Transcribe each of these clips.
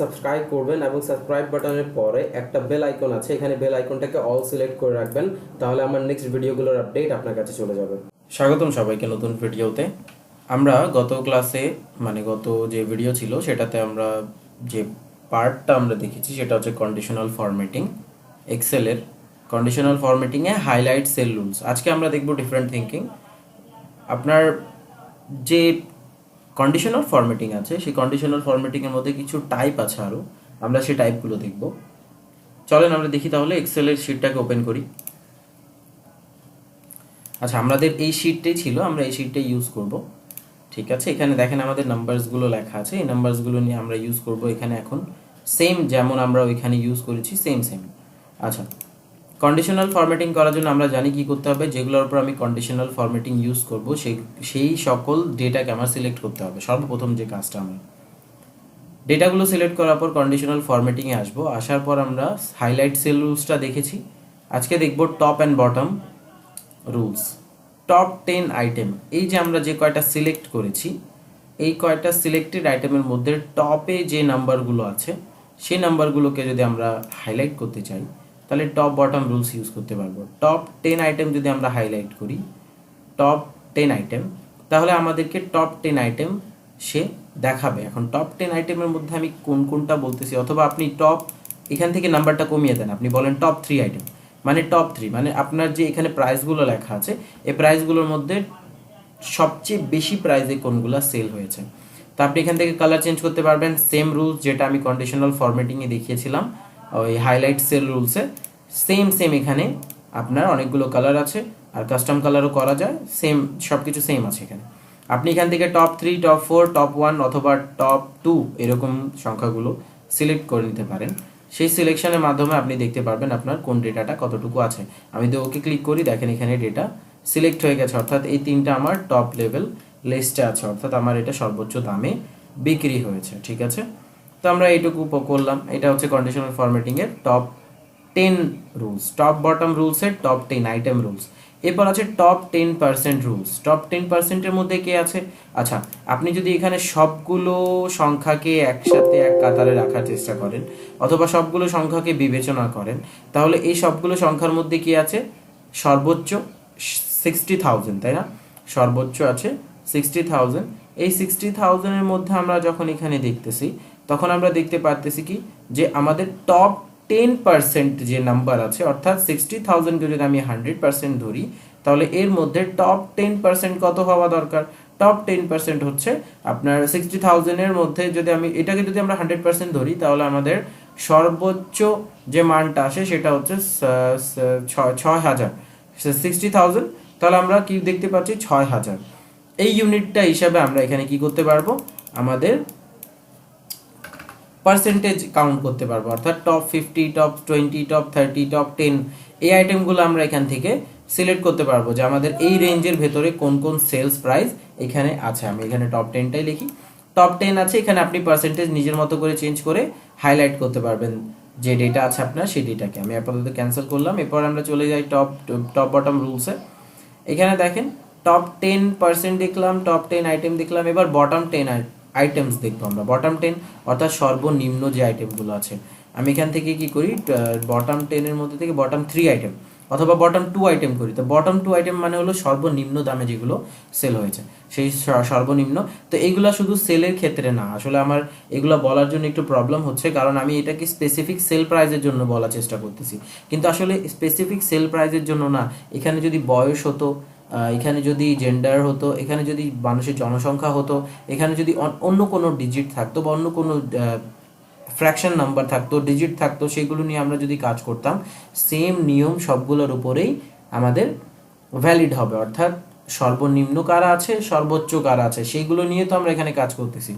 Subscribe করবেন এবং subscribe বাটনের পরে একটা বেল আইকন আছে, এখানে বেল আইকনটাকে অল সিলেক্ট করে রাখবেন, তাহলে আমার নেক্সট ভিডিওগুলোর আপডেট আপনার কাছে চলে যাবে। স্বাগতম সবাইকে নতুন ভিডিওতে আমরা গত ক্লাসে মানে গত যে ভিডিও ছিল, সেটাতে আমরা যে পার্টটা আমরা দেখেছি, সেটা হচ্ছে কন্ডিশনাল ফরম্যাটিং এক্সেলের কন্ডিশনাল ফরম্যাটিংয়ে হাইলাইট সেল রুলস আজকে আমরা দেখব ডিফারেন্ট থিঙ্কিং আপনার যে কন্ডিশনাল ফরম্যাটিং আছে। সেই কন্ডিশনাল ফরম্যাটিংয়ের মধ্যে কিছু টাইপ আছে আরও আমরা সেই টাইপগুলো দেখব। চলেন আমরা দেখি তাহলে এক্সেলের শিটটাকে ওপেন করি। আচ্ছা আমাদের এই শিটটাই ছিল, আমরা এই শিটটাই ইউজ করব। ঠিক আছে? এখানে দেখেন আমাদের নাম্বারসগুলো লেখা আছে। এই নাম্বারসগুলো নিয়ে আমরা ইউজ করব এখানে এখন। সেম যেমন আমরা ওইখানে ইউজ করেছি সেম সেম আচ্ছা কন্ডিশনাল ফরম্যাটিং করার জন্য আমরা জানি কি করতে হবে, যেগুলোর উপর আমি কন্ডিশনাল ফরম্যাটিং ইউজ করব, সেই সেই সকল ডেটাকে আমার সিলেক্ট করতে হবে। সর্বপ্রথম যে কাজটা আমার ডেটাগুলো সিলেক্ট করার পর কন্ডিশনাল ফরম্যাটিংয়ে আসব। আসার পর আমরা হাইলাইট সেল রুলসটা দেখেছি। আজকে দেখব top and bottom rules top ten item এই যে আমরা যে কয়টা সিলেক্ট করেছি, এই কয়টা সিলেক্টেড আইটেমের মধ্যে টপে যে নাম্বারগুলো আছে, সেই নাম্বারগুলোকে যদি আমরা হাইলাইট করতে চাই তাহলে টপ বটম রুলস ইউজ করতে পারব। টপ টেন আইটেম যদি আমরা হাইলাইট করি টপ টেন আইটেম তাহলে আমাদেরকে টপ টেন আইটেম সে দেখাবে। এখন টপ টেন আইটেমের মধ্যে আমি কোন কোনটা বলতেছি? অথবা আপনি টপ এখান থেকে নাম্বারটা কমিয়ে দেন। আপনি বলেন টপ থ্রি আইটেম মানে টপ থ্রি মানে আপনার যে এখানে প্রাইসগুলো লেখা আছে, এই প্রাইসগুলোর মধ্যে সবচেয়ে বেশি প্রাইসে কোনগুলো সেল হয়েছে। তো আপনি এখান থেকে কালার চেঞ্জ করতে পারবেন। সেম রুলস যেটা আমি কন্ডিশনাল ফরম্যাটিংয়ে দেখিয়েছিলাম। ওই হাইলাইট সেল রুলসে সেম সেম এখানে আপনার অনেকগুলো কালার আছে আর কাস্টম কালারও করা যায় সেম সব কিছু সেম আছে এখানে। আপনি এখান থেকে top three top four top one অথবা টপ টু এরকম সংখ্যাগুলো সিলেক্ট করে নিতে পারেন। সেই সিলেকশনের মাধ্যমে আপনি দেখতে পারবেন আপনার কোন ডেটাটা কতটুকু আছে। আমি তো ওকে ক্লিক করি, দেখেন এখানে ডেটা সিলেক্ট হয়ে গেছে, অর্থাৎ এই তিনটা আমার টপ লেভেল লিস্টে আছে, অর্থাৎ আমার এটা সর্বোচ্চ দামে বিক্রি হয়েছে, ঠিক আছে? তো আমরা এইটুকু করলাম। এটা হচ্ছে conditional ফরম্যাটিংয়ের top ten rules top bottom রুলসের top ten item rules এরপর আছে top ten percent rules top ten পার্সেন্টের মধ্যে কে আছে? আচ্ছা আপনি যদি এখানে সবগুলো সংখ্যাকে একসাথে এক কাতারে রাখার চেষ্টা করেন, অথবা সবগুলো সংখ্যাকে বিবেচনা করেন, তাহলে এই সবগুলো সংখ্যার মধ্যে কি আছে? সর্বোচ্চ সিক্সটি থাউজেন্ড তাই না? সর্বোচ্চ আছে সিক্সটি থাউজেন্ড এই সিক্সটি থাউজেন্ডের মধ্যে আমরা যখন এখানে দেখতেছি, তখন আমরা দেখতে পারতেছি কি? যে আমাদের টপ টেন পার্সেন্ট যে নাম্বার আছে, অর্থাৎ সিক্সটি থাউজেন্ডকে যদি আমি হান্ড্রেড পার্সেন্ট ধরি, তাহলে এর মধ্যে টপ টেন পার্সেন্ট কত হওয়া দরকার? টপ টেন পার্সেন্ট হচ্ছে আপনার সিক্সটি থাউজেন্ডের মধ্যে যদি আমি, এটাকে যদি আমরা হান্ড্রেড পার্সেন্ট ধরি, তাহলে আমাদের সর্বোচ্চ যে মানটা আসে, সেটা হচ্ছে ছয় হাজার। সিক্সটি থাউজেন্ড তাহলে আমরা কি দেখতে পাচ্ছি? ছয় হাজার। এই ইউনিটটা হিসাবে আমরা এখানে কি করতে পারব? আমাদের পার্সেন্টেজ কাউন্ট করতে পারব। অর্থাৎ top fifty top twenty top thirty top ten এই আইটেমগুলো আমরা এখান থেকে সিলেক্ট করতে পারব যে আমাদের এই রেঞ্জের ভেতরে কোন কোন সেলস প্রাইস এখানে আছে। আমি এখানে টপ টেনটাই লিখি। টপ টেন আছে, এখানে আপনি পার্সেন্টেজ নিজের মতো করে চেঞ্জ করে হাইলাইট করতে পারবেন যে ডেটা আছে আপনার, সেই ডেটাকে আমি আপাতত ক্যান্সেল করলাম। এরপর আমরা চলে যাই টপ টপ বটম রুলসে এখানে দেখেন টপ টেন পার্সেন্ট দেখলাম টপ টেন আইটেম দেখলাম, এবার বটম টেন আইটেমস দেখব আমরা। বটম টেন অর্থাৎ সর্বনিম্ন যে আইটেমগুলো আছে। আমি এখান থেকে কি করি? বটম টেনের মধ্যে থেকে বটম থ্রি আইটেম অথবা বটম টু আইটেম করি। তো বটম টু আইটেম মানে হলো সর্বনিম্ন দামে যেগুলো সেল হয়েছে। সেই সর্বনিম্ন। তো এইগুলা শুধু সেলের ক্ষেত্রে না, আসলে আমার এগুলো বলার জন্য একটু প্রবলেম হচ্ছে, কারণ আমি এটাকে স্পেসিফিক সেল প্রাইজের জন্য বলার চেষ্টা করতেছি। কিন্তু আসলে স্পেসিফিক সেল প্রাইজের জন্য না, এখানে যদি বয়স হতো এখানে যদি জেন্ডার হতো, এখানে যদি মানুষের জনসংখ্যা হতো, এখানে যদি অন্য কোনো ডিজিট থাকতো বা অন্য কোনো ফ্র্যাকশন নাম্বার থাকতো ডিজিট থাকতো, সেগুলো নিয়ে আমরা যদি কাজ করতাম সেম নিয়ম সবগুলোর উপরেই আমাদের ভ্যালিড হবে। অর্থাৎ সর্বনিম্ন কারা আছে, সর্বোচ্চ কারা আছে সেইগুলো নিয়ে তো আমরা এখানে কাজ করতেছি।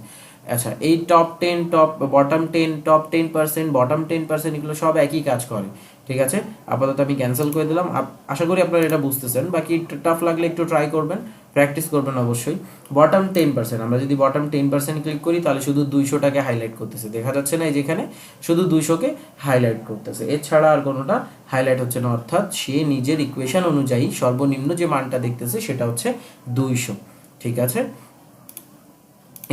আচ্ছা এই top ten top bottom ten top ten percent bottom ten percent এগুলো সব একই কাজ করে। ঠিক আছে? আপাতত আমি ক্যান্সেল করে দিলাম। আশা করি আপনারা এটা বুঝতেছেন। বাকি টাফ লাগলে একটু ট্রাই করবেন প্র্যাকটিস করবেন অবশ্যই। বটম টেন পার্সেন্ট আমরা যদি বটম টেন পার্সেন্ট ক্লিক করি, তাহলে শুধু দুইশোটাকে হাইলাইট করতেছে। দেখা যাচ্ছে না যেখানে শুধু দুইশোকে হাইলাইট করতেছে। এছাড়া আর কোনোটা হাইলাইট হচ্ছে না। অর্থাৎ সে নিজের ইকুয়েশন অনুযায়ী সর্বনিম্ন যে মানটা দেখতেছে, সেটা হচ্ছে দুইশো। ঠিক আছে?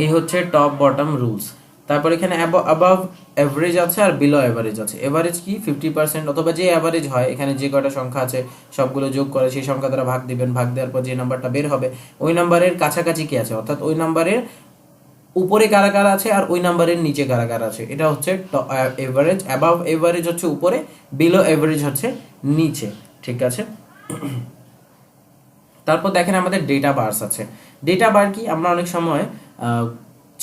এই হচ্ছে টপ বটম রুলস তারপর এখানে অ্যাবাভ অ্যাভারেজ আছে আর বিলো অ্যাভারেজ আছে। এভারেজ কি? ফিফটি পার্সেন্ট অথবা যে অ্যাভারেজ হয়, এখানে যে কয়টা সংখ্যা আছে, সবগুলো যোগ করে সেই সংখ্যা দ্বারা ভাগ দিবেন, ভাগ দেওয়ার পর যে নাম্বারটা বের হবে, ওই নাম্বারের কাছাকাছি কি আছে? অর্থাৎ ওই নাম্বারের উপরে কারা কারা আছে আর ওই নাম্বারের নিচে কারা কারা আছে। এটা হচ্ছে এভারেজ অ্যাবাভ এভারেজ হচ্ছে উপরে বিলো এভারেজ হচ্ছে নিচে। ঠিক আছে? তারপর দেখেন আমাদের ডেটা বার্স আছে। ডেটা বার কি? আমরা অনেক সময়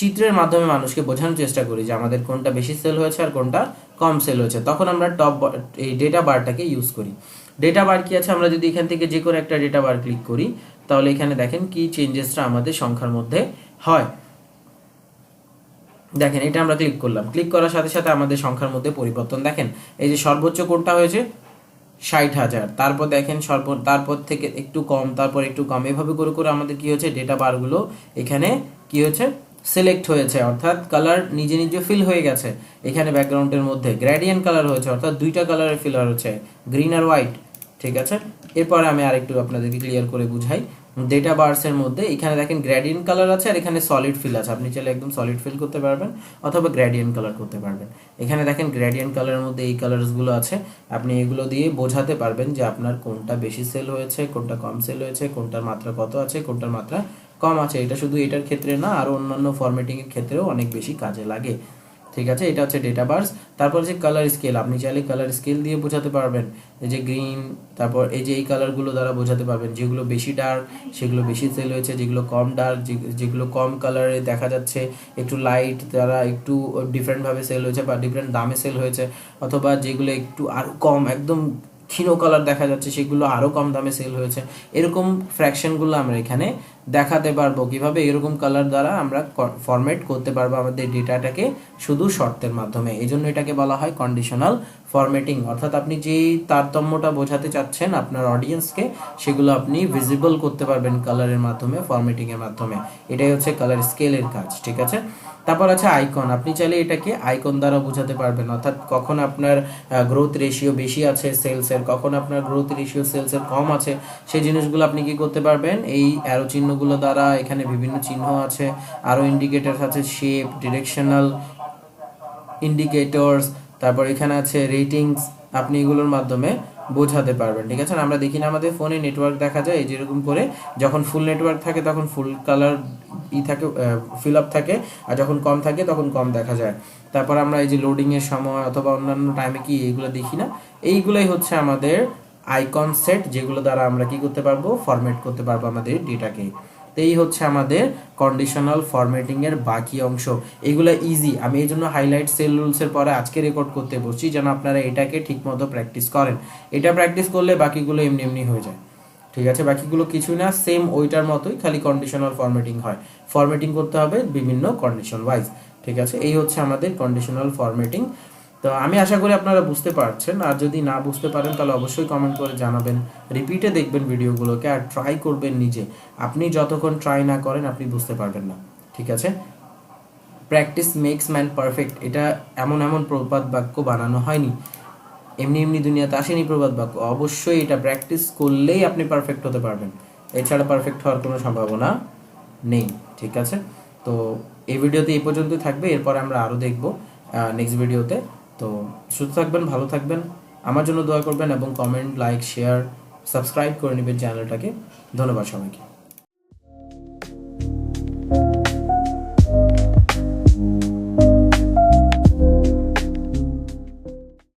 চিত্রের মাধ্যমে মানুষকে বোঝানোর চেষ্টা করি যে আমাদের কোনটা বেশি সেল হয়েছে আর কোনটা কম সেল হয়েছে। তখন আমরা টপ এই ডেটা বারটাকে ইউজ করি। ডেটা বার কি আছে? আমরা যদি এখান থেকে যে কোনো একটা ডেটা বার ক্লিক করি, তাহলে এখানে দেখেন কি চেঞ্জেসটা আমাদের সংখ্যার মধ্যে হয়। দেখেন, এটা আমরা ক্লিক করলাম। ক্লিক করার সাথে সাথে আমাদের সংখ্যার মধ্যে পরিবর্তন। দেখেন, এই যে সর্বোচ্চ কোনটা হয়েছে ষাট হাজার। তারপর দেখেন, সর্ব তারপর থেকে একটু কম, তারপর একটু কম। এভাবে করে করে আমাদের কি হচ্ছে ডেটা বারগুলো এখানে কি হচ্ছে সিলেক্ট হয়েছে, অর্থাৎ কালার নিজে নিজে ফিল হয়ে গেছে। এখানে ব্যাকগ্রাউন্ডের মধ্যে গ্রেডিয়েন্ট কালার হয়েছে, অর্থাৎ দুইটা কালারের ফিলার হচ্ছে গ্রিন আর হোয়াইট ঠিক আছে? এরপরে আমি আরেকটু আপনাদেরকে ক্লিয়ার করে বুঝাই। ডেটা বার্সের মধ্যে, এখানে দেখেন গ্রেডিয়েন্ট কালার আছে আর এখানে সলিড ফিল আছে। আপনি চাইলে একদম সলিড ফিল করতে পারবেন অথবা গ্রেডিয়েন্ট কালার করতে পারবেন। এখানে দেখেন গ্রেডিয়েন্ট কালারের মধ্যে এই কালারসগুলো আছে। আপনি এগুলো দিয়ে বোঝাতে পারবেন যে আপনার কোনটা বেশি সেল হয়েছে, কোনটা কম সেল হয়েছে, কোনটার মাত্রা কত আছে, কোনটার মাত্রা কম আছে। এটা শুধু এটার ক্ষেত্রে না আরও অন্যান্য ফরম্যাটিংয়ের ক্ষেত্রেও অনেক বেশি কাজে লাগে। ঠিক আছে? এটা হচ্ছে ডেটা বার্স তারপর যে কালার স্কেল আপনি চাইলে কালার স্কেল দিয়ে বোঝাতে পারবেন। এই যে গ্রিন তারপর এই যে এই কালারগুলো দ্বারা বোঝাতে পারবেন। যেগুলো বেশি ডার্ক সেগুলো বেশি সেল হয়েছে। যেগুলো কম ডার্ক যেগুলো কম কালারে দেখা যাচ্ছে, একটু লাইট তারা একটু ডিফারেন্টভাবে সেল হয়েছে বা ডিফারেন্ট দামে সেল হয়েছে। অথবা যেগুলো একটু আরও কম, একদম ক্ষীণ কালার দেখা যাচ্ছে, সেগুলো আরও কম দামে সেল হয়েছে। এরকম ফ্র্যাকশনগুলো আমরা এখানে দেখাতে পারব। কীভাবে এরকম কালার দ্বারা আমরা ফরম্যাট করতে পারব আমাদের ডেটাটাকে শুধু শর্তের মাধ্যমে। এই জন্য এটাকে বলা হয় কন্ডিশনাল ফরম্যাটিং অর্থাৎ আপনি যেই তারতম্যটা বোঝাতে চাচ্ছেন আপনার অডিয়েন্সকে সেগুলো আপনি ভিজিবল করতে পারবেন কালারের মাধ্যমে ফরম্যাটিংয়ের মাধ্যমে। এটাই হচ্ছে কালার স্কেলের কাজ, ঠিক আছে? তারপর আছে আইকন আপনি চাইলে এটাকে আইকন দ্বারা বোঝাতে পারবেন। অর্থাৎ কখন আপনার গ্রোথ রেশিও বেশি আছে সেলসের কখন আপনার গ্রোথ রেশিও সেলসের কম আছে, সেই জিনিসগুলো আপনি কি করতে পারবেন? এই অ্যারো চিহ্নগুলো দ্বারা এখানে বিভিন্ন চিহ্ন আছে, আরও ইন্ডিকেটরস আছে শেপ ডিরেকশনাল ইন্ডিকেটরস তারপর এখানে আছে রেটিংস আপনি এগুলোর মাধ্যমে বোঝাতে পারবেন, ঠিক আছে? আমরা দেখি না আমাদের ফোনে নেটওয়ার্ক দেখা যায়, এই যেরকম করে যখন ফুল নেটওয়ার্ক থাকে তখন ফুল কালার ই থাকে ফিল আপ থাকে, আর যখন কম থাকে তখন কম দেখা যায়। তারপর আমরা এই যে লোডিংয়ের সময় অথবা অন্যান্য টাইমে কি এইগুলো দেখি না, এইগুলোই হচ্ছে আমাদের আইকন সেট যেগুলো দ্বারা আমরা কি করতে পারব? ফরম্যাট করতে পারব আমাদের ডেটাকে তো এই হচ্ছে আমাদের কন্ডিশনাল ফরম্যাটিং এর বাকি অংশ। এগুলো ইজি আমি এই জন্য হাইলাইট সেল রুলসের পরে আজকে রেকর্ড করতে বসছি যেন আপনারা এটাকে ঠিকমতো প্র্যাকটিস করেন। এটা প্র্যাকটিস করলে বাকিগুলো এমনি এমনি হয়ে যায়। ঠিক আছে? বাকিগুলো কিছু না সেম ওইটার মতোই খালি কন্ডিশনাল ফরম্যাটিং হয়। ফরম্যাটিং করতে হবে বিভিন্ন কন্ডিশন ওয়াইজ ঠিক আছে? এই হচ্ছে আমাদের কন্ডিশনাল ফরম্যাটিং তো আমি আশা করি আপনারা বুঝতে পারছেন। আর যদি না বুঝতে পারেন, তাহলে অবশ্যই কমেন্ট করে জানাবেন। রিপিটে দেখবেন ভিডিওগুলোকে আর ট্রাই করবেন নিজে। আপনি যতক্ষণ ট্রাই না করেন, আপনি বুঝতে পারবেন না। ঠিক আছে? প্র্যাকটিস মেক্স ম্যান পারফেক্ট এটা এমন এমন প্রবাদ বাক্য বানানো হয়নি। এমনি এমনি দুনিয়াতে আসেনি প্রবাদ বাক্য। অবশ্যই এটা প্র্যাকটিস করলেই আপনি পারফেক্ট হতে পারবেন। এছাড়া পারফেক্ট হওয়ার কোনো সম্ভাবনা নেই। ঠিক আছে? তো এই ভিডিওতে এই পর্যন্তই থাকবে। এরপর আমরা আরও দেখব নেক্সট ভিডিওতে তো সুস্থ থাকবেন, ভালো থাকবেন। আমার জন্য দোয়া করবেন এবং কমেন্ট লাইক শেয়ার সাবস্ক্রাইব করে নেবেন চ্যানেলটাকে। ধন্যবাদ সবাইকে।